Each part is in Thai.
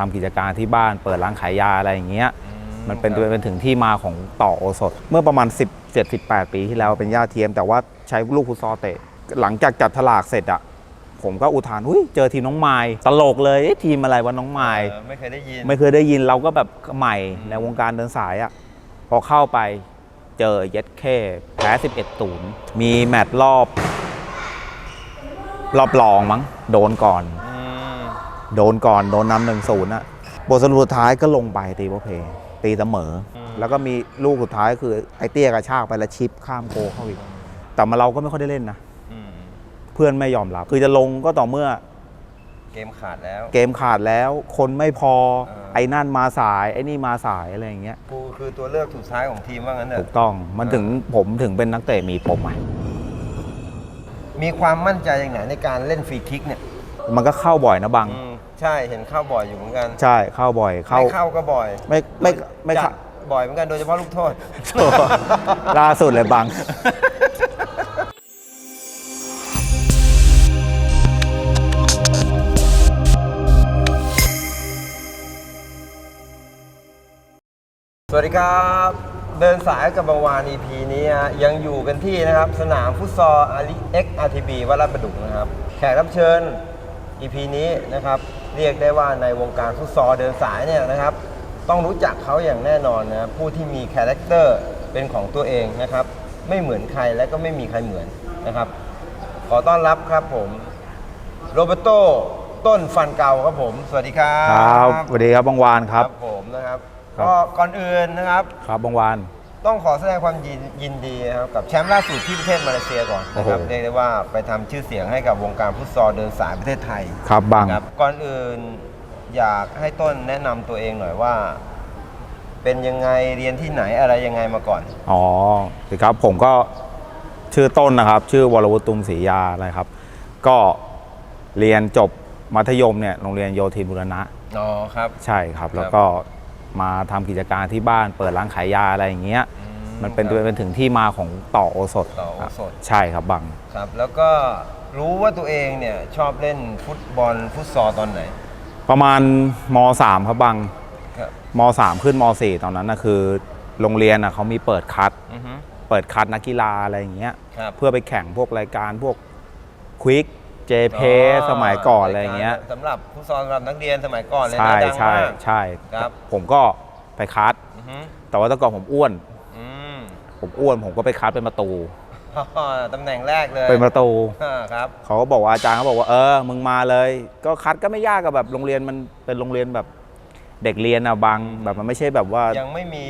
ทำกิจการที่บ้านเปิดร้านขายยาอะไรอย่างเงี้ยมันเป็นเป็นถึงที่มาของต่อโอสถ เมื่อประมาณ10 7 18 ปีที่แล้วเป็นญาติเทียม แต่ว่าใช้ลูกฟุตซอลเตะ หลังจากจับฉลากเสร็จอะผมก็อุทานหุ้ยเจอทีมน้องไม้ตลกเลยเอ๊ะทีมอะไรวะน้องไม้เออไม่เคยได้ยินไม่เคยได้ยินเราก็แบบใหม่ในวงการเดินสายอะพอเข้าไปเจอเย็ดแค่แพ้11ตูนย์มีแมตช์รอบ รอบรองมั้งโดนก่อนอืม โดนก่อนโดนนำหนึ่งศูนย์อะบทสรุปสุดท้ายก็ลงไปตีโปรเพย์ตีเสมออแล้วก็มีลูกสุดท้ายคือไอเตี้ยกระชากไปแล้วชิปข้ามโกเข้าอีก แต่มาเราก็ไม่ค่อยได้เล่นนะอืมเพื่อนไม่ยอมรับ คือจะลงก็ต่อเมื่อ เกมขาดแล้ว เกมขาดแล้ว คนไม่พอเออไอ้นั่นมาสายไอ้นี่มาสายอะไรอย่างเงี้ยกูคือตัวเลือกสุดท้ายของทีมว่างั้นเถถูอะกต้องมันถึงผมถึงเป็นนักเตะมีปมอะมีความมั่นใจอย่างไหนในการเล่นฟรีคิกเนี่ยมันก็เข้าบ่อยนะบัง อืม ใช่เห็นเข้าบ่อยอยู่เหมือนกันใช่เข้าบ่อยเข้าไม่เข้าก็บ่อยไม่ไม่ไม่จัเข้า ดบ่อยเหมือนกันโดยเฉพาะลูกโทษล่าสุดเลยบัง สวัสดีครับ เดินสายกับบางวาน EP นี้ฮะยังอยู่กันที่นะครับ สนามฟุตซอลอาริเอ็กอาร์ทีบีวัดลาดประดุกนะครับ แขกรับเชิญ EP นี้นะครับเรียกได้ว่าในวงการฟุตซอลเดินสายเนี่ยนะครับ ต้องรู้จักเขาอย่างแน่นอนนะครับผู้ที่มีคาแรคเตอร์เป็นของตัวเองนะครับ ไม่เหมือนใครและก็ไม่มีใครเหมือนนะครับ ขอต้อนรับครับผมโรเบโตต้นฟันเก่าครับผม สวัสดีครับครับสวัสดีครับบังวานครับผมนะครับครับก็ก่อนอื่นนะครับ ครับบังวาน ต้องขอแสดงความยินยินดีนะครับกับแชมป์ล่าสุดที่ประเทศมาเลเซียก่อนนะครับโอ้โห เรียกได้ว่าไปทำชื่อเสียงให้กับวงการฟุตซอลเดินสายประเทศไทยครับบังนะครับก่อนอื่นอยากให้ต้นแนะนำตัวเองหน่อยว่า เป็นยังไงเรียนที่ไหนอะไรยังไงมาก่อน อ๋อสิครับผมก็ชื่อต้นนะครับ ชื่อวรวุฒิตุมศรียาอะไรครับ ก็เรียนจบมัธยมเนี่ยโรงเรียนโยธินบุรณะอ๋อครับ ใช่ครับ แล้วก็มาทำกิจการที่บ้านเปิดร้านขายยาอะไรอย่างเงี้ย อื มันเป็นครับเป็นถึงที่มาของต่อโอสถต่อโอสถ ใช่ครับบังครับ แล้วก็รู้ว่าตัวเองเนี่ยชอบเล่นฟุตบอลฟุตซอลตอนไหน ประมาณมสามครับบังครับมสามขึ้นมสี่ตอนนั้นนะคือ โรงเรียนนะเขามีเปิดคัด อือฮึ เปิดคัดนักกีฬาอะไรอย่างเงี้ย ครับเพื่อไปแข่งพวกรายการพวกควิกเจเพสมัยก่อนอะไรอย่างเงี้ย สำหรับฟุตซอลสำหรับนักเรียนสมัยก่อนเลยใช่นะดังใช่มาก ใช่ครับ ผมก็ไปคัด อือฮึแต่ว่าแต่ก่อนผมอ้วนอืม ผมอ้วนผมก็ไปคัดเป็นประตู ตำแหน่งแรกเลยเป็นประตู อ่าครับ เขาก็บอกว่าอาจารย์เขาบอกว่าเออ มึงมาเลย ก็คัดก็ไม่ยากกับแบบโรงเรียนมันเป็นโรงเรียนแบบเด็กเรียนอะบางแบบมันไม่ใช่แบบว่า ยังไม่มี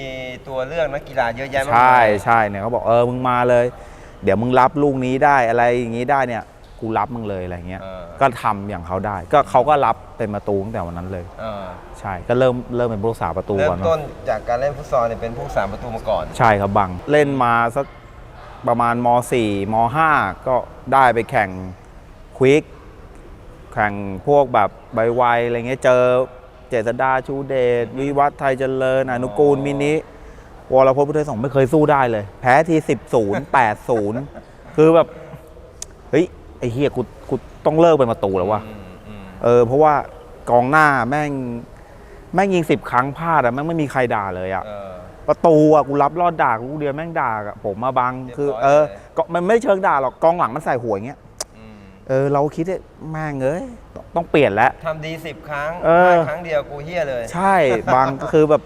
ตัวเลือกนักกีฬาเยอะแยะมากใช่มาย ใช่เนี่ยเขาบอกเออมึงมาเลย เดี๋ยวมึงรับลูกนี้ได้อะไรอย่างนี้ได้เนี่ย กูรับมึงเลยอะไรเงี้ย เออ ก็ทำอย่างเขาได้ ก็เขาก็รับเป็นประตูตั้งแต่วันนั้นเลยอ่าใช่ ก็เริ่มเริ่มเป็นผู้รักษาประตูเริ่ก่อมนต้นจากการเล่นฟุตซอลเนี่ยเป็นผู้สามประตูมาก่อน ใช่ครับบัง เล่นมาสักประมาณม .4 ม .5 ก็ได้ไปแข่งควิก แข่งพวกแบบใบไวอะไรเงี้ย เจอเจษดาชูเดช วิวัฒน์ไทยเจริญ อนุกูล มินิ วรพจน์พุทธสงฆ์ไม่เคยสู้ได้เลย แพ้ที 10 0 8 0 คือแบบ เฮ้ย ไอ้เฮียกูกูต้องเลิกเป็นประตูแล้ววะอืมอืมเออเพราะว่ากองหน้าแม่งแม่งยิงสิบครั้งพลาดอะแม่งไม่มีใครด่าเลยอะเออประตูอะกูรับรอดด่ากูเดียวแม่งด่าอะผมมาบังเรียบร้อยคือ เออเลยก็มันไม่เชิงด่าหรอกกองหลังมันใส่หัวอย่างเงี้ยอืมเออเราคิดว่าแม่งเอ้ยต้องเปลี่ยนแล้วทำดีสิบครั้งเออพลาดครั้งเดียวกูเฮี้ยเลย ใช่บางก็คือแบบ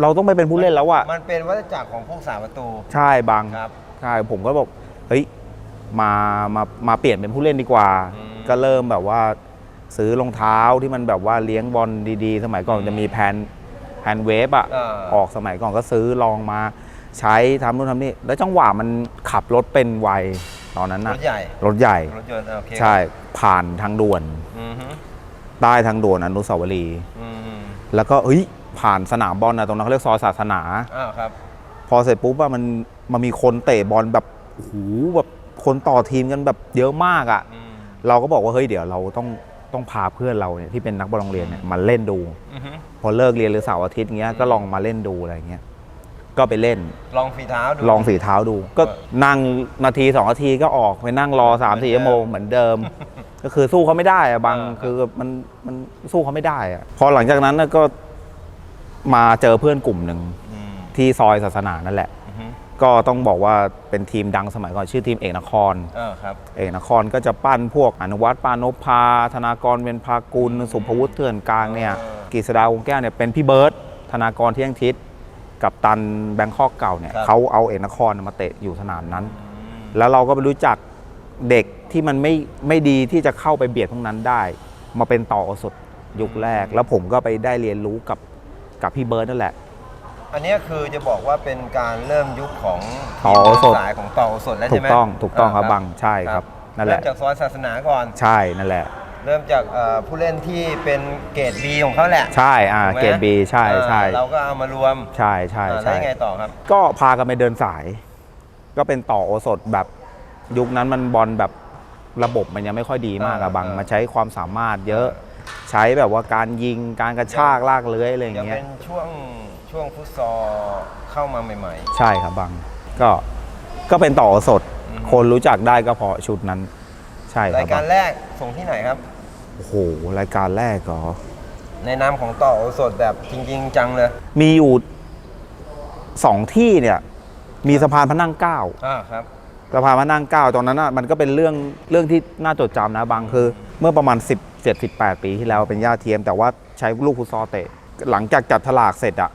เราต้องไปเป็นผู้เล่นแล้วอะมันเป็นวัฏจักรของผู้สามประตู ใช่บางครับใช่ผมก็บอกเฮ้ย มามามาเปลี่ยนเป็นผู้เล่นดีกว่าอืมก็เริ่มแบบว่าซื้อรองเท้าที่มันแบบว่าเลี้ยงบอลดีๆ สมัยก่อนจะมีแพนแพนเวฟอะอ่าออกสมัยก่อนก็ซื้อลองมาใช้ทำนู่นทำนี่แล้วจังหวะมันขับรถเป็นไวตอนนั้นรนะถใหญ่รถใหญ่รถยนต์โอเคใช่ผ่านทางด่วนอืมฮึใต้ทางด่วนอนุสาวรีย์อืมฮึแล้วก็เฮ้ยผ่านสนามบอลนะตรงนั้นเขาเรียกซอยศาสนาอ้าวครับ พอเสร็จปุ๊บว่ามันมันมีคนเตะบอลแบบโอ้โหแบบ คนต่อทีมกันแบบเยอะมากอะ่ะอืมเราก็บอกว่าเฮ้ยเดี๋ยวเราต้องต้องพาเพื่อนเราเนี่ยที่เป็นนักบอลโรงเรียนเนี่ยมาเล่นดูอืมฮึพอเลิกเรียนหรือเสาร์อาทิตย์เงี้ยก็ลองมาเล่นดูอะไรเงี้ยก็ไปเล่น ลองฝีเท้าดูลองฝีเท้าดู ก็นั่งนาทีสองนาทีก็ออกไปนั่งรอสามสี่ชั่วโมงเหมือนเดิม ก็คือสู้เขาไม่ได้อะบางอ่าคือมันมันสู้เขาไม่ได้อะพอหลังจากนั้นน่ะก็มาเจอเพื่อนกลุ่มหนึ่งอืมที่ซอยศาสนานั่นแหละอือฮึ ก็ต้องบอกว่าเป็นทีมดังสมัยก่อนชื่อทีมเอกนคร เออครับ เอกนครก็จะปั้นพวกอนุวัตปานพพาธนากรเวียนพากุลสุภวุฒิเถื่อนกลางเนี่ยเออกฤษดาวงแก้วเนี่ยเป็นพี่เบิร์ตธนากรเที่ยงทิศกับตันแบงคอกเก่าเนี่ยครับ เขาเอาเอกนครมาเตะอยู่สนามนั้นอืมแล้วเราก็ไปรู้จักเด็กที่มันไม่ไม่ดีที่จะเข้าไปเบียดพวกนั้นได้ มาเป็นต่อสดยุคแรก แล้วผมก็ไปได้เรียนรู้กับกับพี่เบิร์ตนั่นแหละ อันเนี้ยคือจะบอกว่าเป็นการเริ่มยุคของต่อทีมสดเดินสายของต่อสดแล้วถูใช่กไหมต้องถูกต้องครับาบังใช่ครับนั่นแหละ เริ่มจากซอยศาสนาก่อน ใช่นั่นแหละ เริ่มจากเอ่อผู้เล่นที่เป็นเกรด B ของเขาแหละใช่อ่าถูไหมเกรดบีใช่เออใช่เราก็เอามารวมใช่ใช่อ่าแล้วใช่ ยังไงต่อครับ ก็พากันไปเดินสาย ก็เป็นต่อโอสถแบบยุคนั้นมันบอลแบบระบบมันยังไม่ค่อยดีมากอะเออบังเออ มาใช้ความสามารถเยอะ ใช้แบบว่าการยิงการกระชากลากเลื้อยอะไรอย่างยังเงี้เป็ย นช่วง ช่วงฟุตซอลเข้ามาใหม่ ใช่ครับบัง ก็ก็เป็นต่อโอสถอืมคนรู้จักได้ก็เพราะชุดนั้น ใช่คๆรารัยบกาบัรงแรกส่งที่ไหนครับ โอ้โหรายการแรกก็ในนามของต่อโอสดแบบจริง ๆ จังเลยมีอยู่สองที่เนี่ย มีสะพานพระนั่งเกล้า อ่าครับ สะพานพระนั่งเกล้าตอนนั้นน่ะมันก็เป็นเรื่องเรื่องที่น่าจดจำนะบางคือ เมื่อประมาณ10 7 18 ปีที่แล้วเป็นย่าเทียม แต่ว่าใช้ลูกฟุตซอลเตะ หลังจากจัดถลากเสร็จอะ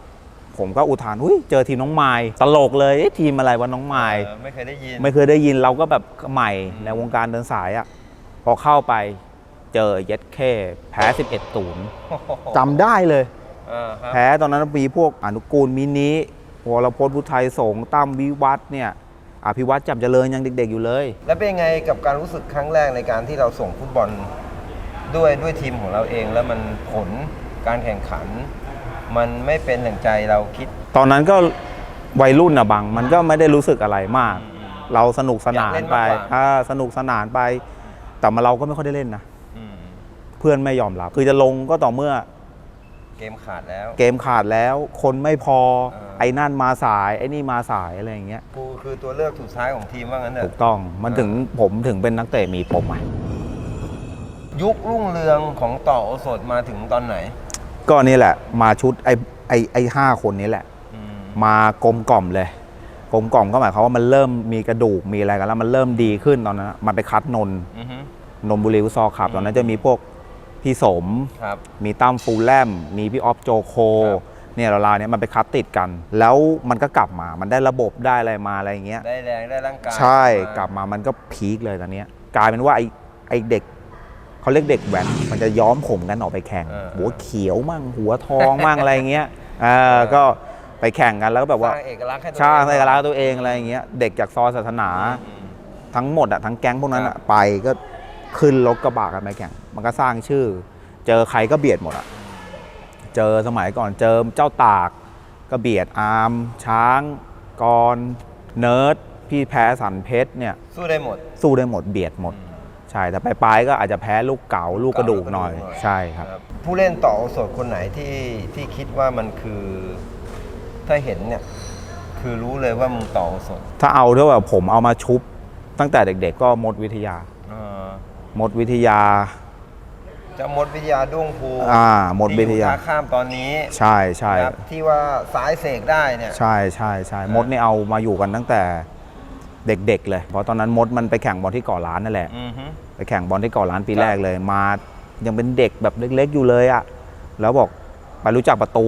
ผมก็อุทานหุ้ยเจอทีมน้องไม้ตลกเลยเอ๊ะทีมอะไรวะน้องไม้เออไม่เคยได้ยินไม่เคยได้ยินเราก็แบบใหม่ในวงการเดินสายอะพอเข้าไปเจอเย็ดแค่แพ้11ศูนย์จำได้เลยอ่าครับแพ้ตอนนั้นมีพวกอนุกูลมินิวรพจน์พุทธไทยสงฆ์ตั้มวิวัฒน์เนี่ยอภิวัตรจำเจริญยังเด็กๆอยู่เลย แล้วเป็นยังไงกับการรู้สึกครั้งแรกในการที่เราส่งฟุตบอลด้วยด้วยทีมของเราเองแล้วมันผลการแข่งขัน มันไม่เป็นอย่างใจเราคิด ตอนนั้นก็วัยรุ่นอะบัง มันก็ไม่ได้รู้สึกอะไรมาก เราสนุกสนานไปอยากเล่นมากกว่า อ่าสนุกสนานไป แต่มาเราก็ไม่ค่อยได้เล่นนะ อืมเพื่อนไม่ยอมรับ คือจะลงก็ต่อเมื่อเกมขาดแล้ว เกมขาดแล้ว คนไม่พอ เออ ไอ้นั่นมาสาย ไอ้นี่มาสายอะไรอย่างเงี้ย กูคือตัวเลือกสุดท้ายของทีมว่างั้นเถถูอะกต้อง มันถึงผมถึงเป็นนักเตะมีปมอะยุครุ่งเรืองของต่อโอสดมาถึงตอนไหน ก็นี่แหละ มาชุดไอ้ไอ้ไอ้ห้าคนนี้แหละอืมมากลมกล่อมเลยกลมกล่อมก็หมายความว่ามันเริ่มมีกระดูกมีอะไรกันแล้วมันเริ่มดีขึ้นตอนนั้นอะมันไปคัดนนท์อือฮึนนบุรีฟุตซอลคลับ ตอนนั้นจะมีพวกพี่สมครับมีตั้มฟูลแลม มีพี่ออฟโจโคครับเนี่ยเราลาเนี่ยมันไปคัดติดกัน แล้วมันก็กลับมา มันได้ระบบได้อะไรมาอะไรอย่างเงี้ย ได้แรงได้ร่างกาย ใช่มกลับมา มันก็พีคเลยตอนเนี้ย กลายเป็นว่าไอ้ไอ้เด็ก เขาเรียกเด็กแว้นมันจะย้อมผมกันออกไปแข่ง เออหัวเขียวมั่งหัวทองมั่ง อะไรอย่างเงี้ยเออก็ไปแข่งกันแล้วก็แบบว่าสร้างเอกลักษณ์ให้ตัวใช่เองในกลาตัวเองอะไรอย่างเงี้ยเด็กจากซอยศาสนาอืมทั้งหมดอะทั้งแก๊งพวกนั้นครัอะบไปก็ขึ้นรถกระบะกันไปแข่ง มันก็สร้างชื่อ เจอใครก็เบียดหมดอะเจอสมัยก่อนเจอเจ้าตากก็เบียดอาร์มช้างกรเนิร์ดพี่แพ้สันเพชรเนี่ย สู้ได้หมด สู้ได้หมดเบียดหมด ใช่แต่ปลายๆก็อาจจะแพ้ลูกเก๋าลูกกระดูกหน่อยใช่ครับครับผู้เล่นต่อโอสดคนไหนที่ที่คิดว่ามันคือถ้าเห็นเนี่ยคือรู้เลยว่ามึงต่อโอสดถ้าเอาถ้าแบบผมเอามาชุบ ตั้งแต่เด็ก ๆ ก็มดวิทยาเอ่อมดวิทยา จะมดวิทยาด้วงภูอ่ามดวิทยาที่อท่ข้ามตอนนี้ใช่ใช่นะครับที่ว่าสายเสกได้เนี่ยใช่ใช่ใช่มดนี่เอามาอยู่กันตั้งแต่ เด็กๆ เลยเพราะตอนนั้นมดมันไปแข่งบอลที่ก่อร้านนั่นแหละอือฮึ ไปแข่งบอลที่ก่อร้านปีครับ แรกเลยมา ยังเป็นเด็กแบบเล็ก ๆ อยู่เลยอะแล้วบอกไปรู้จักประตู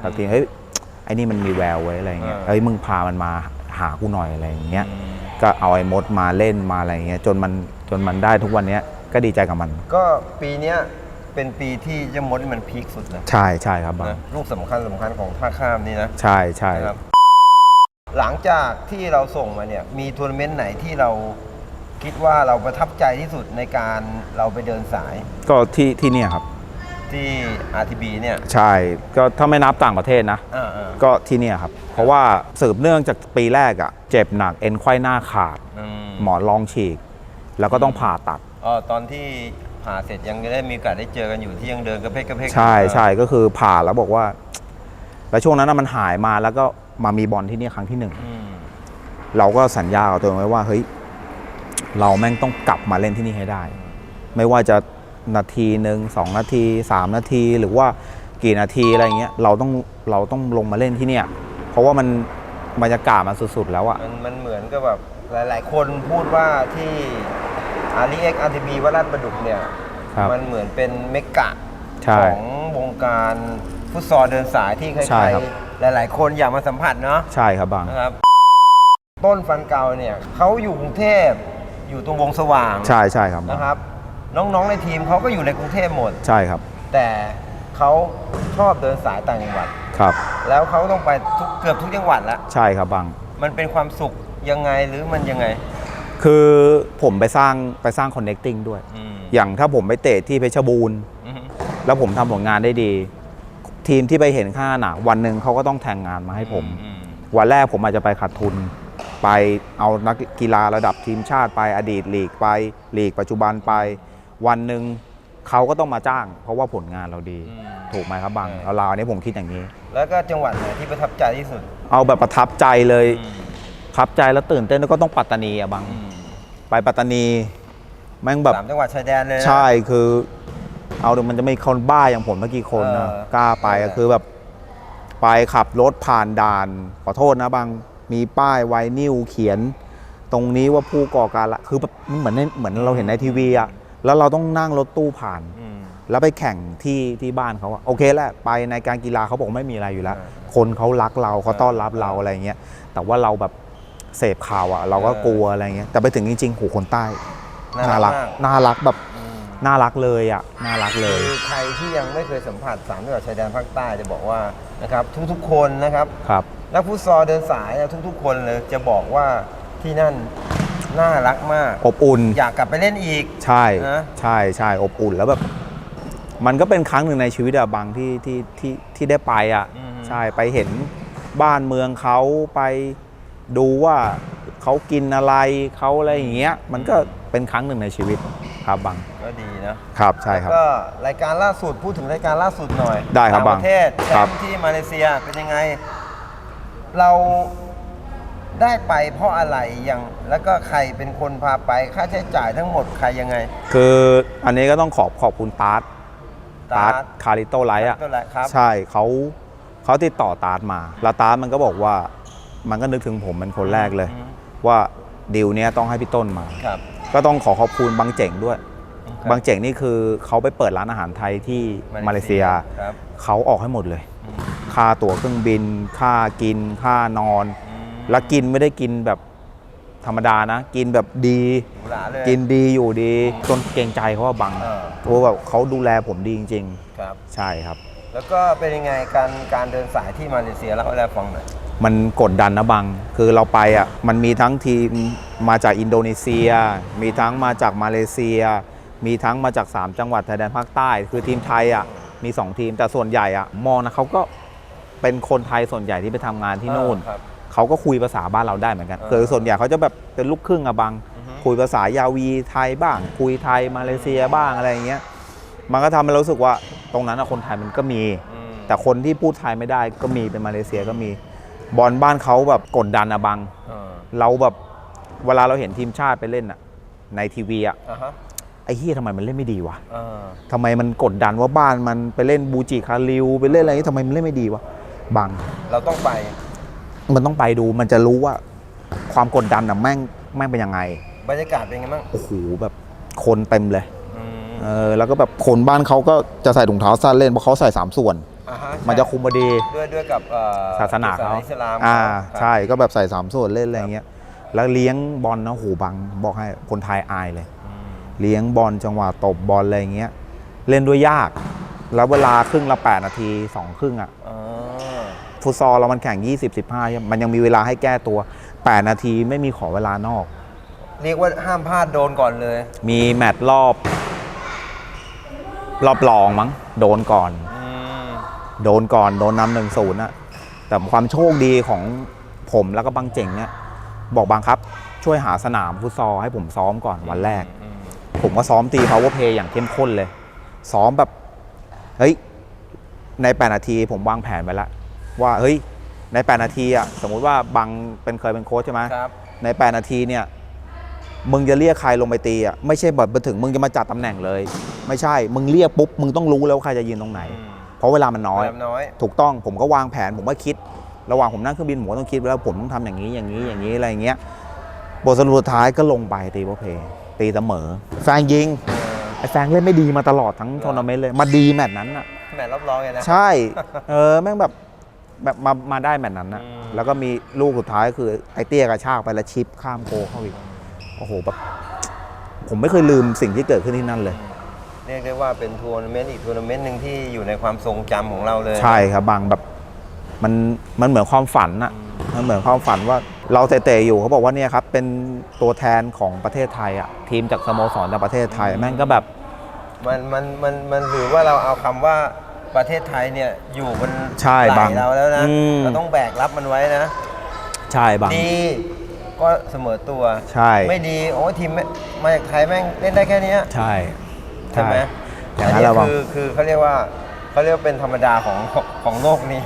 แบบทีเฮ้ยไอ้นี่มันมีแววไว้ยอะไรเงี้ยเฮ้ยมึงพามันมาหากูหน่อยอะไรอย่างเงี้ยอืมก็เอาไอ้มดมาเล่นมาอะไรเงี้ยจนมันจนมันได้ทุกวันเนี้ยก็ดีใจกับมัน ก็ปีเนี้ยเป็นปีที่เจ้ามดนี่มันพีคสุดนะใช่ใช่ครับบังนะลูกสำคัญสำคัญของท่าข้ามนี่นะ ใช่ใช่นะครับ หลังจากที่เราส่งมาเนี่ยมีทัวร์นาเมนต์ไหนที่เราคิดว่าเราประทับใจที่สุดในการเราไปเดินสายก็ที่ที่เนี่ยครับ ที่ RTB เนี่ยใช่ก็ถ้าไม่นับต่างประเทศนะ อ่าก็ที่เนี่ยครับ เพราะว่าสืบเนื่องจากปีแรกอะเจ็บหนักเอ็นไขว้หน้าขาดๆอืมหมอนรองฉีก แล้วก็ต้องผ่าตัด อ๋อตอนที่ผ่าเสร็จยังได้มีโอกาสได้เจอกันอยู่ที่ยังเดินกระเพกกระเพกใช่ใช่ก็คือผ่าแล้วบอกว่า แล้วช่วงนั้นนะมันหายมาแล้วก็ มามีบอลที่เนี่ยครั้งที่หนึ่งอืมเราก็สัญญากับตัวเองไว้ว่าเฮ้ยเราแม่งต้องกลับมาเล่นที่นี่ให้ได้ ไม่ว่าจะนาทีหนึ่งสองนาทีสามนาทีหรือว่ากี่นาทีอะไรเงี้ยเราต้องเราต้องลงมาเล่นที่เนี่ย เพราะว่ามันบรรยากาศมันสุดๆแล้วอะมันมันเหมือนกับแบบหลายๆ คนพูดว่าที่อารีเอ็กอาร์ทีบีวัดลาดประดุกเนี่ยครับมันเหมือนเป็นเมกะใช่ของวงการ ฟุตซอลเดินสายที่ใคใช่รครับ ๆหลาย ๆ คนอยากมาสัมผัสเนาะใช่ครับบาง นะครับต้นฟันเก่าเนี่ยเขาอยู่กรุงเทพอยู่ตรงวงสว่างใช่ใช่ครับบางนะครับ น้อง ๆ ในทีมเขาก็อยู่ในกรุงเทพหมด ใช่ครับแต่เขาชอบเดินสายต่างจังหวัด ครับ แล้วเขาต้องไปทุกเกือบทุกจังหวัดละใช่ครับบาง มันเป็นความสุขยังไงหรือมันยังไง คือผมไปสร้างไปสร้าง connecting ด้วย อืมอย่างถ้าผมไปเตะที่เพชรบูรณ์ อืมแล้วผมทำผลงานได้ดี ทีมที่ไปเห็นค่าหนาวันหนึ่งเขาก็ต้องแทงงานมาให้ผม อืวันแรกผมอาจจะไปขาดทุน ไปเอานักกีฬาระดับทีมชาติไปอดีตลีกไปลีกปัจจุบันไป วันหนึ่งเขาก็ต้องมาจ้าง เพราะว่าผลงานเราดี อืม ถูกไหมครับบังใช่เอาเราอันนี้ผมคิดอย่างนี้ แล้วก็จังหวัดไหนที่ประทับใจที่สุดเอาแบบประทับใจเลยอืมประทับใจแล้วตื่นเต้นแล้วก็ต้องปัตตานีอะบัง อืมไปปัตตานีแม่งแบบสามจังหวัดชายแดนเลยนะ ใช่คือ เอาดูมันจะไม่คนบ้าอย่างผมเมื่อกี้คนนะเออกล้าไปเอก็อคือแบบ ไปขับรถผ่านด่าน ขอโทษนะบางมีป้ายไวนิวเขียน ตรงนี้ว่าผู้ก่อการละคือแบบมันเหมือนในเหมือนเราเห็นในทีวีอะแล้วเราต้องนั่งรถตู้ผ่าน อืม แล้วไปแข่งที่ที่บ้านเขาอะโอเคแหละไปในการกีฬาเขาบอกไม่มีอะไรอยู่แล้ว เออคนเขารักเราเขาต้อนรับเออเราอะไรเงี้ยแต่ว่าเราแบบเสพข่าวอะเราก็เออ กลัวอะไรเงี้ยแต่ไปถึงจริงๆโหคนใต้น่ารักกมากน่ารักแบบอืม น่ารักเลยอะน่ารักเลย คือใครที่ยังไม่เคยสัมผัสสามจังหวัดชายแดนภาคใต้จะบอกว่านะครับทุกๆคนนะครับครับนักฟุตซอลเดินสายนะทุกๆ คนเลยจะบอกว่าที่นั่นน่ารักมากอบอุ่น อยากกลับไปเล่นอีก ใช่นะใช่ใช่อบอุ่นแล้วแบบมันก็เป็นครั้งหนึ่งในชีวิตอะบางที่ที่ที่ที่ได้ไปอะอืมใช่ไปเห็นบ้านเมืองเขาไปดูว่าเขากินอะไรเขาอะไรอย่างเงี้ย มันก็เป็นครั้งหนึ่งในชีวิตครับบาง ก็ดีนะครับใช่ครับ ก็รายการล่าสุดพูดถึงรายการล่าสุดหน่อยได้ครับต่างบางประเทศแชครับ มป์ที่มาเลเซียเป็นยังไง เราได้ไปเพราะอะไรยังแล้วก็ใครเป็นคนพาไปค่าใช้จ่ายทั้งหมดใครยังไง คืออันนี้ก็ต้องขอบขอบคุณตาร์ทตาร์ทคาริโตไลท์อะก็แหละครับ ใช่เขาเขาติดต่อตาร์ทมาแล้วตาร์ทมันก็บอกว่ามันก็นึกถึงผมเป็นคนแรกเลย อืม ว่าดีลเนี้ยต้องให้พี่ต้นมา ครับ ก็ต้องขอขอบคุณบางเจ๋งด้วยครั บบางเจ๋งนี่คือเขาไปเปิดร้านอาหารไทยที่มาเลเซียครับเขาออกให้หมดเลยอืมค่าตั๋วเครื่องบิน ค่ากิน ค่านอนอืมแล้วกินไม่ได้กินแบบธรรมดานะ กินแบบดีหรูหราเลยกินดีอยู่ดีจนเกรงใจเขาว่าบังเออเพราะแบบเขาดูแลผมดีจริงครับๆใช่ครับ แล้วก็เป็นยังไงการการเดินสายที่มาเลเซียแล้วเขาแลฟังหน่อยมันกดดันนะบัง คือเราไปอะ มันมีทั้งทีมมาจากอินโดนีเซีย มีทั้งมาจากมาเลเซีย มีทั้งมาจาก 3 จังหวัดชายแดนภาคใต้ คือทีมไทยอะมี 2 ทีมแต่ส่วนใหญ่อะมองนะเขาก็เป็นคนไทยส่วนใหญ่ที่ไปทำงานที่นู่นครับ เขาก็คุยภาษาบ้านเราได้เหมือนกันเออคือส่วนใหญ่เขาจะแบบเป็นลูกครึ่งอะบังอือฮึคุยภาษายาวีไทยบ้าง คุยไทยมาเลเซียบ้างอะไรอย่างเงี้ยมันก็ทำให้เรารู้สึกว่าตรงนั้นอะคนไทยมันก็มี อืมแต่คนที่พูดไทยไม่ได้ก็มีเป็นมาเลเซียก็มี บอลบ้านเขาแบบกดดันอะบังเออเราแบบเวลาเราเห็นทีมชาติไปเล่นอะในทีวีอะอ่าฮะ ไอ้เฮียทำไมมันเล่นไม่ดีวะเออทำไมมันกดดันว่าบ้านมันไปเล่นบูจิคาริวไปเล่นอะไรอย่างงี้ทำไมมันเล่นไม่ดีวะบัง เราต้องไป มันต้องไปดูมันจะรู้ว่า ความกดดันอะแม่งแม่งเป็นยังไงบรรยากาศเป็นไงบ้างโอ้โหแบบคนเต็มเลยอืมเออแล้วก็แบบคนบ้านเขาก็จะใส่ถุงเท้าสั้นเล่นเพราะเขาใส่สามส่วน อ่าฮะมันจะคุมพอดี ด้วยด้วยกับเอ่อศาสนาเขาอิสลามอ่าครับใช่ ก็แบบใส่สามส่วนเล่นอะไรเงี้ย แล้วเลี้ยงบอลนะโหบัง บอกให้คนไทยอายเลยอืม เลี้ยงบอลจังหวะตบบอลอะไรเงี้ยเล่นด้วยยาก แล้วเวลาครึ่งละ 8 นาที 2 ครึ่งอะอ๋อฟุตซอลเรามันแข่ง 20 15ใช่ไหมมันยังมีเวลาให้แก้ตัว 8 นาทีไม่มีขอเวลานอก เรียกว่าห้ามพลาดโดนก่อนเลย มีแมตช์รอบ รอบรองมั้ง โดนก่อน อืมโดนก่อนโดนนำหนึ่งศูนย์อะแต่ความโชคดีของผมแล้วก็บางเจ๋งเนี่ยบอกบางครับ ช่วยหาสนามฟุตซอลให้ผมซ้อมก่อนวันแรก อืม ผมก็ซ้อมตี power play อย่างเข้มข้นเลย ซ้อมแบบ เฮ้ย ใน 8 นาทีผมวางแผนไว้แล้วว่าเฮ้ย ใน 8 นาทีอะสมมุติว่าบังเป็นเคยเป็นโค้ชใช่ไหมครับ ใน 8 นาทีเนี่ยมึงจะเรียกใครลงไปตีอะไม่ใช่แบบมาถึงมึงจะมาจัดตำแหน่งเลย ไม่ใช่มึงเรียกปุ๊บ มึงต้องรู้แล้วว่าใครจะยืนตรงไหน อืม เพราะเวลามันน้อยเวลาน้อย ถูกต้องผมก็วางแผนผมก็คิด ระหว่างผมนั่งเครื่องบินผมก็ต้องคิดไว้แล้วผมต้องทำอย่างนี้อย่างนี้อย่างนี้อะไรอย่างเงี้ยบทสรุปสุดท้ายก็ลงไปตีโปรเพย์ ตีเสมอ แฟงยิงเออไอ้แฟงเล่นไม่ดีมาตลอดทั้งทัวร์นาเมนต์เลยมาดีแมตช์นั้นอะแมตช์รอบรองไงนะใช่ เออแม่งแบบแบบมามาได้แมตช์นั้นนะอืมแล้วก็มีลูกสุดท้ายคือไอ้เตี้ยกระชากไปแล้วชิปข้ามโกเข้าอีกโอ้โหแบบผมไม่เคยลืมสิ่งที่เกิดขึ้นที่นั่นเลย เรียกได้ว่าเป็นทัวร์นาเมนต์อีกทัวร์นาเมนต์หนึ่งที่อยู่ในความทรงจำของเราเลย ใช่ครับบางแบบมันมันเหมือนความฝันอะมันเหมือนความฝันว่า เราเตะๆอยู่เขาบอกว่าเนี่ยครับเป็นตัวแทนของประเทศไทยอะทีมจากสโมสรจากประเทศไทยแม่งก็แบบมันมันมันมันถือว่าเราเอาคำว่าประเทศไทยเนี่ยอยู่บนใช่ไหบางล่เราแล้วนะอืมเราต้องแบกรับมันไว้นะใช่บางดีก็เสมอตัวใช่ไม่ดีโอ้ทีมมาจากไทยแม่งเล่นได้แค่เนี้ยใช่ใช่ไหมอย่าอังนนั้นนี้ระวังคือคือเขาเรียกว่าเขาเรียกว่าเป็นธรรมดาของของของโลกนี้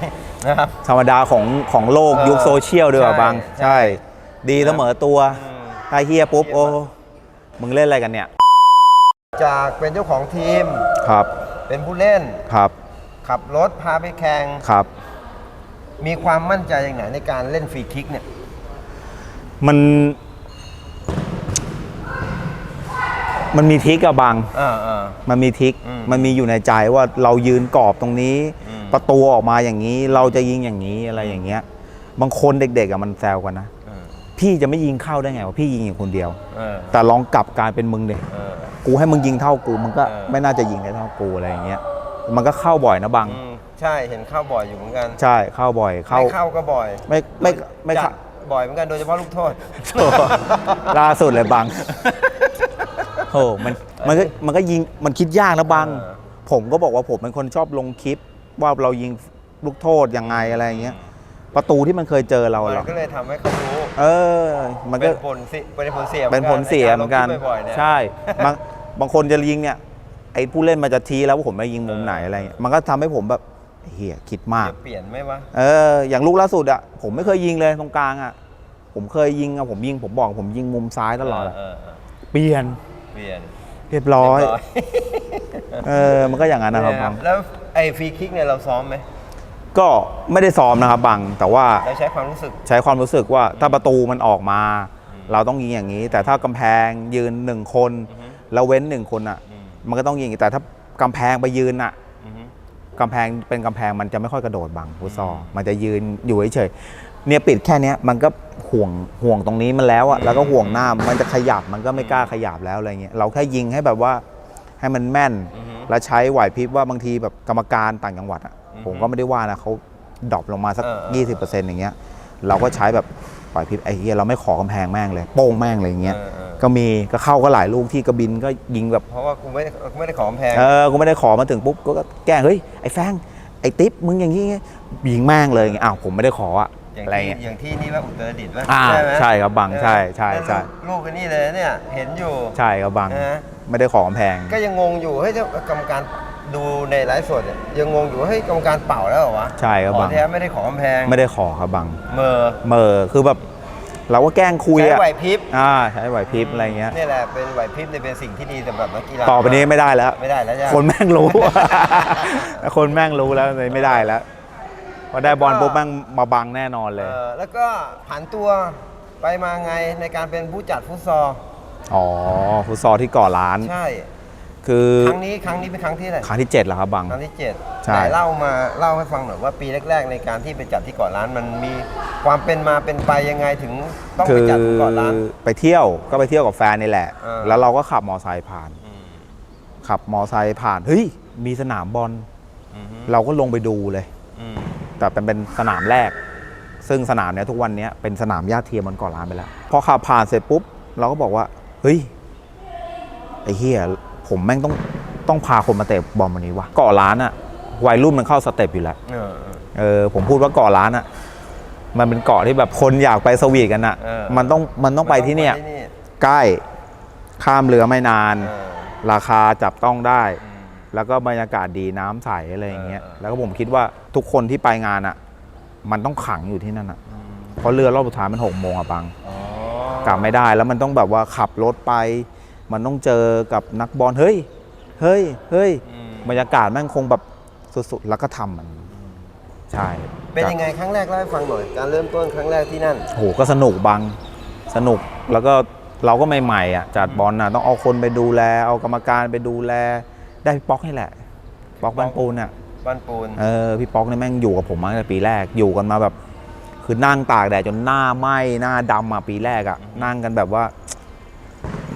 นะครับ ธรรมดาของของโลกเออยุคโซเชียลด้วยว่ะใช่บาง ใช่ ใช่ ดีเสมอตัวอืมถ้าเฮียปุ๊บเหี้ยโอ้มากมึงเล่นอะไรกันเนี่ย จากเป็นเจ้าของทีม ครับ เป็นผู้เล่น ครับ ขับรถพาไปแข่ง ครับ มีความมั่นใจอย่างไหนในการเล่นฟรีคิกเนี่ย มัน มันมีทริกอะบางอ่าอ่ามันมีทริก อืมมันมีอยู่ในใจว่าเรายืนกรอบตรงนี้ อืม ประตูออกมาอย่างนี้ เราจะยิงอย่างนี้อะไรอย่างเงี้ย บางคนเด็กๆอะมันแซวกันนะ เออพี่จะไม่ยิงเข้าได้ไงวะพี่ยิงอยู่คนเดียว เออแต่ลองกลับกลารเป็นมึงเด็เออ กูให้มึงยิงเท่ากูมึงก็เออ ไม่น่าจะยิงได้เท่ากูอะไรอย่างเงี้ย มันก็เข้าบ่อยนะบางอืมใช่เห็นเข้าบ่อยอยู่เหมือนกันใช่เข้าบ่อยเข้าไม่เข้าก็บ่อยไม่ไม่ไม่จัเข้าดบ่อยเหมือนกันโดยเฉพาะลูกโทษโอ้ล่าสุดเลยบังโอ้มันมันก็มันก็ยิงมันคิดยากนะบัง เออ ผมก็บอกว่าผมเป็นคนชอบลงคลิป ว่าเรายิงลูกโทษยังไงอะไรอย่างเงี้ย ประตูที่มันเคยเจอเรามันเราก็เลยทำให้เขารู้เออ มันก็เป็นผลเสียเป็นผลเสียเป็นผลเสียเหมือนกันใารลงคลิปบ่อยๆเนี่ยใช่บางบางคนจะยิงเนี่ยไอ้ผู้เล่นมันจะทีแล้วว่าผมไม่ยิงมุมไหนอะไรเงี้ยมันก็ทำให้ผมแบบเฮียคิดมากจะเปลี่ยนไหมวะเอออย่างลูกล่าสุดอะผมไม่เคยยิงเลยตรงกลางอะผมเคยยิงอะผมยิงผมบอกผมยิงมุมซ้ายตลอดอะเเออเปลี่ยนเปลี่ยนเรียบร้อยเรียบร้อย เออ มันก็อย่างนั้นนะครับบังแล้ว ไอ้ฟรีคิกเนี่ยเราซ้อมไหมก็ไม่ได้ซ้อมนะครับบัง แต่ว่าเราใช้ความรู้สึก ใช้ความรู้สึกว่าถ้าประตูมันออกมา เราต้องยิงอย่างนี้ แต่ถ้ากำแพงยืนหนึ่งคนอือฮึแล้วเว้นหนึ่งคนอะอืมมันก็ต้องยิงแต่ถ้ากำแพงไปยืนอะอือฮึกำแพงเป็นกำแพงมันจะไม่ค่อยกระโดดบังฟุตซอลอืมมันจะยืนอยู่เฉยๆเนี่ยปิดแค่เนี้ยมันก็ห่วงห่วงตรงนี้มันแล้วอะอืมแล้วก็ห่วงหน้ามันจะขยับมันก็ไม่กล้าขยับแล้วอะไรเงี้ยเราแค่ยิงให้แบบว่า ให้มันแม่นอือฮึแล้วใช้ไหวพริบว่าบางทีแบบกรรมการต่างจังหวัดอะอือฮึผมก็ไม่ได้ว่านะเขาดรอปลงมาสักเออเออยี่สิบเปอร์เซ็นต์อย่างเงี้ย เราก็ใช้แบบไหวพริบไอ้เหี้ยเราไม่ขอกำแพงแม่งเลยโป้งแม่งเลยอย่างเงี้ยเออเออก็มีก็เข้าก็หลายลูกที่กระบินก็ยิงแบบเพราะว่ากูไม่ได้กูไม่ได้ขอมแพงเออกูไม่ได้ขอมาถึงปุ๊บก็แกล้งเฮ้ยไอ้แฟงไอ้ติ๊บมึงอย่างงี้ยิงแม่งเลยอย่างเงี้ยอ้าวผมไม่ได้ขออะอย่างอะไรที่เงี้ยอย่างที่นี่ว่าอุตรดิตถ์ว่าอ่าไหมใช่ครับบังใช่ใช่ใช่แล้วลูกลูกอันนี้เลยเนี่ยเห็นอยู่ใช่ครับบังนะฮะ ไม่ได้ขอกำแพง ก็ยังงงอยู่เฮ้ยถ้ากรรมการดูในไลฟ์สดเนี่ยยังงงอยู่ว่าเฮ้ยกรรมการเป่าแล้วเหรอวะใช่ครับขอบังแท้ไม่ได้ขอกำแพงไม่ได้ขอครับบังเมอเมอคือแบบเราก็แกล้งคุยใช้อะไหวพริบอ่าใช้ไหวพริบอะไรเงี้ย นี่แหละเป็นไหวพริบเนี่ยเป็นสิ่งที่ดีสำหรับนักกีฬาต่อไปนี้ไม่ได้แล้ว ไม่ได้แล้วจ้ะ คนแม่งรู้ คนแม่งรู้แล้วเลยไม่ได้แล้วพอได้บอลปุ๊บแม่งมาบังแน่นอนเลย เออแล้วก็ผันตัวไปมาไงในการเป็นผู้จัดฟุตซอล อ๋อฟุตซอลที่ก่อร้าน ใช่ คือครั้งนี้ครั้งนี้เป็นครั้งที่อะไหรครั้งที่เจ็ดแล้วครับบัง ครั้งที่เจ็ดใช่ไหนเล่ามาเล่าให้ฟังหน่อยว่าปีแรก ๆ ในการที่ไปจัดที่เกาะล้านมันมีความเป็นมาเป็นไปยังไงถึงต้องคืไปอจัดที่เกาะล้าน ไปเที่ยวก็ไปเที่ยวกับแฟนนี่แหละ เออ แล้วเราก็ขับมอไซค์ผ่านอืมขับมอไซค์ผ่านเฮ้ยมีสนามบอลอืมเราก็ลงไปดูเลยอืมแต่เป็นเป็นสนามแรก ซึ่งสนามเนี้ยทุกวันเนี้ยเป็นสนามหญ้าเทียมมันก่อร้านไปแล้ว พอขับผ่านเสร็จปุ๊บ เราก็บอกว่า เฮ้ยไอ้เฮียผมแม่งต้องต้องพาคนมาเตะบอลวันนี้วะก่อร้านอะวัยรุ่นมันเข้าสเต็ปอยู่แล้วเออเออเออผมพูดว่าเกาะร้านอะมันเป็นเกาะที่แบบคนอยากไปสวีทกันอะเออ มันต้องมันต้องไปที่เนี่ยมัต้องไปที่ใกล้ข้ามเรือไม่นาน เออ ราคาจับต้องได้ อืม แล้วก็บรรยากาศดีน้ำใสอะไรอย่างเงี้ย เออเออแล้วก็ผมคิดว่าทุกคนที่ไปงานอะมันต้องขังอยู่ที่นั่นอะเพราะเรือรอบสุดท้ายมันหกโมงอะบัง อ๋อ กลับไม่ได้ แล้วมันต้องแบบว่าขับรถไป มันต้องเจอกับนักบอลเฮ้ยเฮ้ยเฮ้ยอืมบรรยากาศแม่งคงแบบสุดๆแล้วก็ทำมันใช่เป็นยังไงครั้งแรกเล่าให้ฟังหน่อยการเริ่มต้นครั้งแรกที่นั่นโหก็สนุกบังสนุกแล้วก็เราก็ใหม่ๆอะจัดบอลน่ะต้องเอาคนไปดูแล เอากรรมการไปดูแล ได้พี่ป๊อกนี่แหละป๊อกบ้านปูนเนี่ยบ้านปูนเออพี่ป๊อกเนี่ยแม่งอยู่กับผมมาตั้งแต่ปีแรกอยู่กันมาแบบ คือนั่งตากแดดจนหน้าไหม้หน้าดำอะปีแรกอะนั่งกันแบบว่า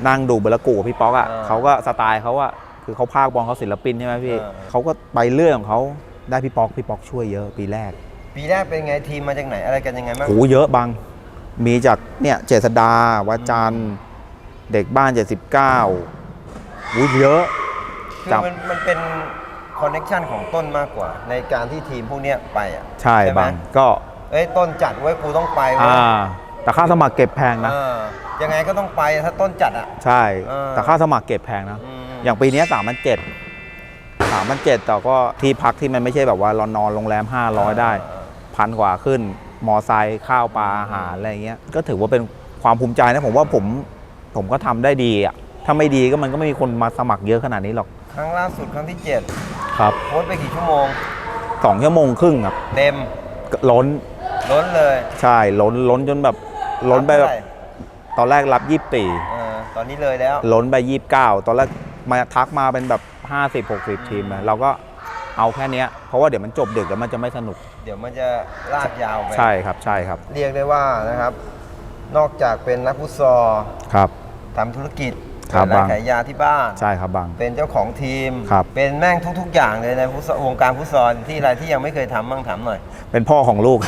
นั่งดูเบลกูกับพี่ป๊อกอะเขาก็สไตล์เขาอะคือเขาพากย์บอลเขาศิลปินใช่ไหมพี่เขาก็ไปเรื่องของเขาได้พี่ป๊อกพี่ป๊อกช่วยเยอะปีแรก ปีแรกเป็นไงทีมมาจากไหนอะไรกันยังไงบ้างโหเยอะบังมีจากเนี่ยเจษดาวัดจันทร์เด็กบ้าน 79หูเยอะ คือจับ มันมันเป็นคอนเน็ชันของต้นมากกว่า ในการที่ทีมพวกเนี้ยไปอะใช่ไหมบังก็ เอ้ยต้นจัดไว้กูต้องไปเว้ยอ่าแต่ค่าสมัครเก็บแพงนะ เออยังไงก็ต้องไปถ้าต้นจัดอะ ใช่ เออ แต่ค่าสมัครเก็บแพงนะอืมอย่างปีเนี้สามพันเจ็ดสามพันเจ็ดแต่ก็ที่พักที่มันไม่ใช่แบบว่าเรานอนโรงแรม 500 ได้พันกว่าขึ้น มอไซค์ข้าวปลาอาหารอะไรเงี้ย ก็ถือว่าเป็นความภูมิใจนะผมว่าผมผมก็ทำได้ดีอะ ถ้าไม่ดีก็มันก็ไม่มีคนมาสมัครเยอะขนาดนี้หรอก ครั้งล่าสุดครั้งที่เจ็ดครับโพสต์ไปกี่ชั่วโมง สองชั่วโมงครึ่งครับ เต็ม ล้น ล้นเลยใช่ล้นล้นจนแบบล้นไปแบบเท่าหร่ตอนแรกรับยี่สิบสี่เออตอนนี้เลยแล้ว ล้นไปยี่สิบเก้าตอนแรกมาทักมาเป็นแบบห้าสิบหกสิบทีมนะเราก็เอาแค่เนี้ยเพราะว่าเดี๋ยวมันจบดึกแล้วมันจะไม่สนุก เดี๋ยวมันจะลากยาวไปใช่ครับใช่ครับ เรียกได้ว่านะครับ นอกจากเป็นนักฟุตซอลครับทำธุรกิจ ครับเปิดร้านบางขายยาที่บ้าน ใช่ครับบัง เป็นเจ้าของทีม ครับ เป็นแม่งทุก ๆ อย่างเลยในฟุตซอลวงการฟุตซอลที่อะไรที่ยังไม่เคยทำบ้างถามหน่อย เป็นพ่อของลูก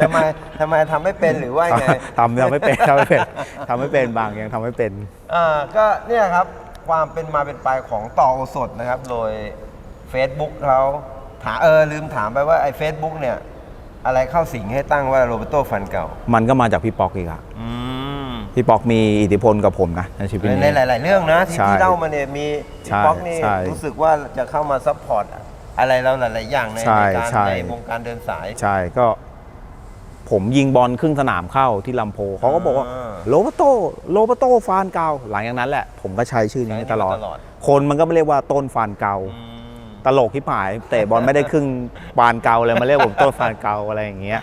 ทำไมทำไมทำไม่เป็นหรือว่าไง ทำทำไม่เป็นทำไม่เป็นทำไม่เป็นบางยังทำไม่เป็น อ่าก็เนี่ยครับความเป็นมาเป็นไปของต่อโอสดนะครับ โดย Facebook เขาถามเออลืมถามไปว่าไอ้ Facebook เนี่ย อะไรเข้าสิงให้ตั้งว่าโรเบโตฟันเก่า มันก็มาจากพี่ป๊อกอีกอะอืม พี่ป๊อกมีอิทธิพลกับผมนะในชีวิตในนี้ หลาย ๆ เรื่องนะที่ใช่ที่เล่ามาเนี่ยมีใช่ป๊อกนี่ใช่รู้สึกว่าจะเข้ามาซัพพอร์ตอะไรเราหลาย ๆ อย่างในใช่ในการใช่ ในวงการเดินสาย ใช่ก็ผมยิงบอลครึ่งสนามเข้าที่ลำโพเขาก็บอกว่าอ่าโรเบโตโรเบโตฟานเกาหลังจากนั้นแหละ ผมก็ใช้ชื่อนี้ใช้ตลอด ตลอด คนมันก็ไม่เรียกว่าต้นฟานเกา อืม ตลกที่ผายเตะบอลไม่ได้ครึ่งฟานเกาเลยมาเรียกผมต้นฟานเกาอะไรอย่างเงี้ย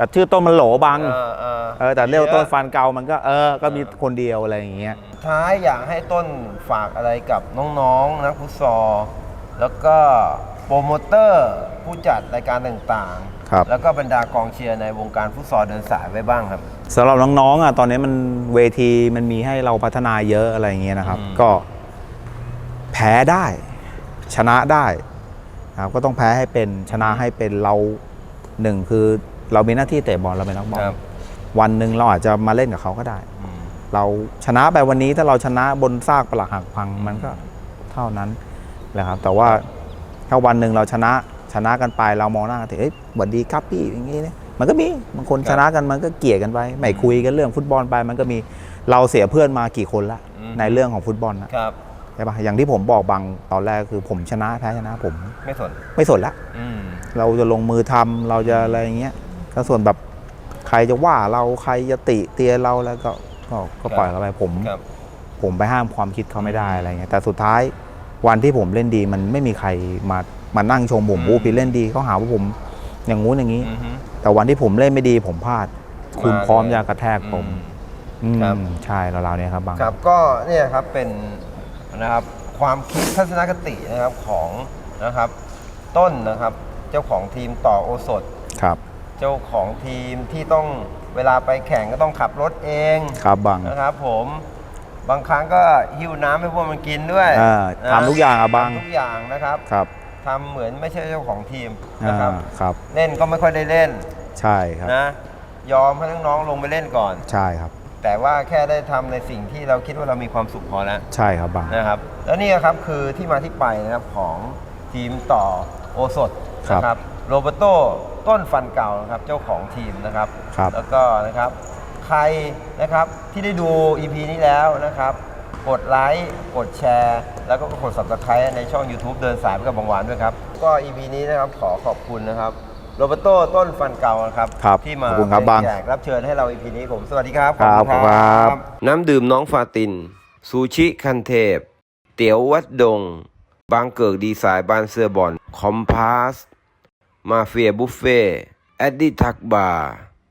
แต่ชื่อต้นมันโหลบัง เออเออเออแต่เรียกว่าต้นฟานเกามันก็เออ ก็มีคนเดียวอะไรอย่างเงี้ย ท้ายอยากให้ต้นฝากอะไรกับน้องๆนักฟุตซอลแล้วก็โปรโมเตอร์ผู้จัดรายการต่างครับ ๆ แล้วก็บรรดากองเชียร์ในวงการฟุตซอลเดินสายไว้บ้างครับ สำหรับน้องๆอะตอนนี้มันเวทีมันมีให้เราพัฒนาเยอะอะไรอย่างเงี้ยนะครับ อืม ก็แพ้ได้ ชนะได้นะครับก็ต้องแพ้ให้เป็นชนะให้เป็นเราหนึ่งคือ เรามีหน้าที่เตะบอลเราเป็นนักบอลครับ วันหนึ่งเราอาจจะมาเล่นกับเขาก็ได้ อืมเราชนะไปวันนี้ถ้าเราชนะบนซากปลักหักพังมันก็เท่านั้นแหละครับ แต่ว่าถ้าวันหนึ่งเราชนะชนะกันไปเรามองหน้ากันเอ้ยหวัดดีครับพี่อย่างงี้เนี่ยมันก็มีบางคนครับชนะกันมันก็เกลียดกันไปไม่คุยกันเรื่องฟุตบอลไป มันก็มีเราเสียเพื่อนมากี่คนละอืม ในเรื่องของฟุตบอลนะครับ ใช่ปะอย่างที่ผมบอกบางตอนแรกคือผมชนะแพ้ชนะผมไม่สน ไม่สนละ อืม เราจะลงมือทำเราจะอะไรอย่างเงี้ย ก็ส่วนแบบใครจะว่าเราใครจะติเตียนเราแล้วก็ก็ก็ปล่อยเขาไปผม ครับ ผมไปห้ามความคิดเขาไม่ได้อะไรเงี้ยแต่สุดท้ายวันที่ผมเล่นดีมันไม่มีใครมามานั่งชมผมอืมโอ้พี่เล่นดีเขาหาว่าผมอย่างงู้นอย่างนี้ อือฮึ แต่วันที่ผมเล่นไม่ดีผมพลาด คุณมาเลยพร้อมจะกระแทกผมอื อืมครับ ใช่เราเราเนี่ยครับบาง ครับก็เนี่ยครับเป็นนะครับความคิดทัศนคตินะครับของนะครับต้นนะครับเจ้าของทีมต่อโอสถ ครับ เจ้าของทีมที่ต้องเวลาไปแข่งก็ต้องขับรถเองครับบางนะครับ ผมบางครั้งก็หิ้วน้ำให้พวกมันกินด้วยอ่านะทำทุกอย่างอะบางทำทุกอย่างนะครับครับทำเหมือนไม่ใช่เจ้าของทีมอ่านะครับครับ เล่นก็ไม่ค่อยได้เล่น ใช่ครับนะยอมให้น้องๆลงไปเล่นก่อน ใช่ครับ แต่ว่าแค่ได้ทำในสิ่งที่เราคิดว่าเรามีความสุขพอแล้ว ใช่ครับบางนะครับ แล้วนี่ครับคือที่มาที่ไปนะครับของทีมต่อโอสถครับนะครับโรเบโต ต้นฟันเก่านะครับเจ้าของทีมนะครับ ครับแล้วก็นะครับใครนะครับที่ได้ดู EP นี้แล้วนะครับ กดไลค์กดแชร์ แล้วก็กด subscribe ในช่อง YouTube เดินสายไปกับบางหวานด้วยครับ ก็ EP นี้นะครับขอขอบคุณนะครับโรเบโตต้นฟันเก่านะครับ ครับที่มาขอบคุณครับเป็นบาง แขกรับเชิญให้เรา EP นี้ผมสวัสดีครับครับขอบคุณครับ น้ำดื่มน้องฟาติน ซูชิคันเทพ เตี๋ยววัดดง บางเกิกดีไซน์บ้านเสื้อบอลคอมพาส มาเฟียบุฟเฟ่แอดดี้ทักบาร์